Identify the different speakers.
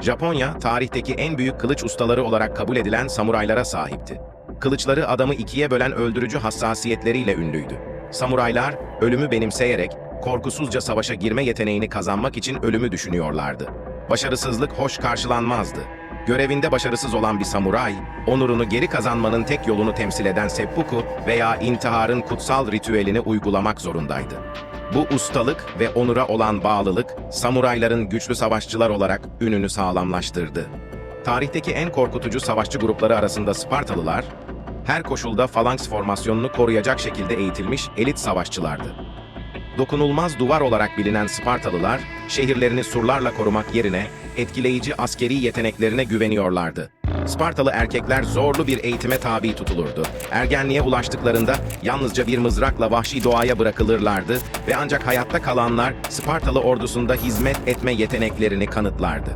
Speaker 1: Japonya, tarihteki en büyük kılıç ustaları olarak kabul edilen samuraylara sahipti. Kılıçları adamı ikiye bölen öldürücü hassasiyetleriyle ünlüydü. Samuraylar, ölümü benimseyerek, korkusuzca savaşa girme yeteneğini kazanmak için ölümü düşünüyorlardı. Başarısızlık hoş karşılanmazdı. Görevinde başarısız olan bir samuray, onurunu geri kazanmanın tek yolunu temsil eden seppuku veya intiharın kutsal ritüelini uygulamak zorundaydı. Bu ustalık ve onura olan bağlılık, samurayların güçlü savaşçılar olarak ününü sağlamlaştırdı. Tarihteki en korkutucu savaşçı grupları arasında Spartalılar, her koşulda falanks formasyonunu koruyacak şekilde eğitilmiş elit savaşçılardı. Dokunulmaz duvar olarak bilinen Spartalılar, şehirlerini surlarla korumak yerine etkileyici askeri yeteneklerine güveniyorlardı. Spartalı erkekler zorlu bir eğitime tabi tutulurdu. Ergenliğe ulaştıklarında yalnızca bir mızrakla vahşi doğaya bırakılırlardı ve ancak hayatta kalanlar Spartalı ordusunda hizmet etme yeteneklerini kanıtlardı.